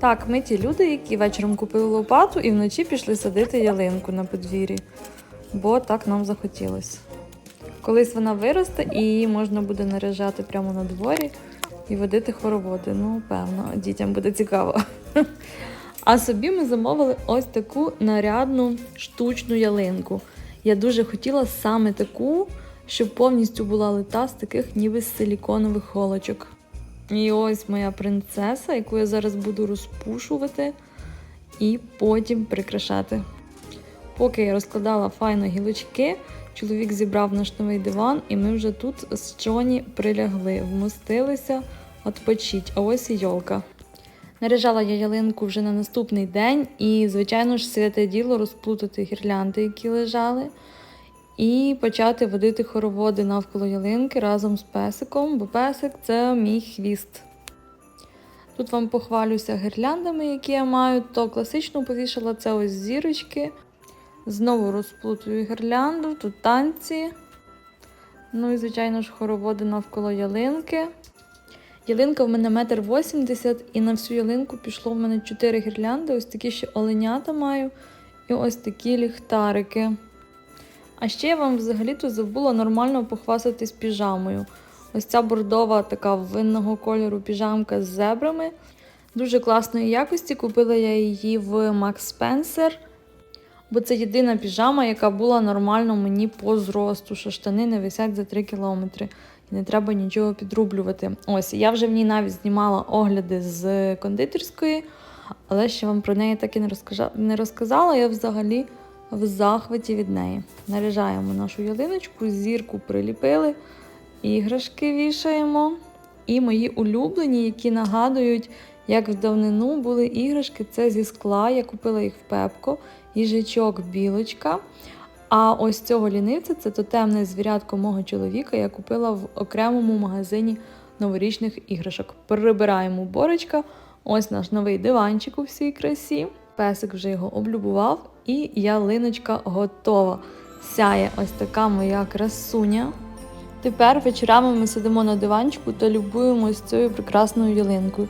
Так, ми ті люди, які вечором купили лопату і вночі пішли садити ялинку на подвір'ї, бо так нам захотілося. Колись вона виросте і її можна буде наряжати прямо на дворі і водити хороводи. Ну, певно, дітям буде цікаво. А собі ми замовили ось таку нарядну штучну ялинку. Я дуже хотіла саме таку, щоб повністю була лита з таких ніби силіконових холочок. І ось моя принцеса, яку я зараз буду розпушувати і потім прикрашати. Поки я розкладала файно гілочки, чоловік зібрав наш новий диван, і ми вже тут з Джоні прилягли, вмостилися, відпочить. А ось і йолка. Наряжала я ялинку вже на наступний день, і, звичайно ж, святе діло розплутати гірлянди, які лежали, і почати водити хороводи навколо ялинки разом з песиком, бо песик це мій хвіст. Тут вам похвалюся гірляндами, які я маю, то класично повішала це ось зірочки. Знову розплутую гірлянду, тут танці. Ну і, звичайно ж, хороводи навколо ялинки. Ялинка в мене метр вісімдесят, і на всю ялинку пішло в мене 4 гірлянди, ось такі ще оленята маю, і ось такі ліхтарики. А ще я вам взагалі-то забула нормально похвастатись піжамою. Ось ця бордова така винного кольору піжамка з зебрами. Дуже класної якості. Купила я її в Max Spencer, бо це єдина піжама, яка була нормально мені по зросту, що штани не висять за 3 кілометри. І не треба нічого підрублювати. Ось, я вже в ній навіть знімала огляди з кондитерської, але ще вам про неї так і не, розказала. Я взагалі в захваті від неї. Наряжаємо нашу ялиночку, зірку приліпили, іграшки вішаємо. І мої улюблені, які нагадують, як в давнину були іграшки, це зі скла. Я купила їх в Пепко, їжачок білочка. А ось цього лінивця це тотемне звірятко мого чоловіка. Я купила в окремому магазині новорічних іграшок. Прибираємо борочка. Ось наш новий диванчик у всій красі. Песик вже його облюбував, і ялиночка готова. Сяє ось така моя красуня. Тепер вечорами ми сидимо на диванчику та любуємося цією прекрасною ялинкою.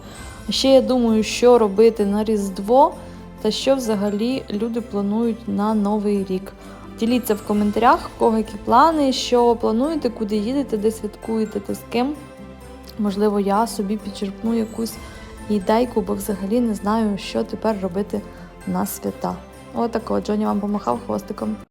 А ще я думаю, що робити на Різдво та що взагалі люди планують на Новий рік. Діліться в коментарях, в кого які плани, що плануєте, куди їдете, де святкуєте та з ким. Можливо, я собі підчерпну якусь ідейку, бо взагалі не знаю, що тепер робити на свята. Отако, Джоні вам помахав хвостиком.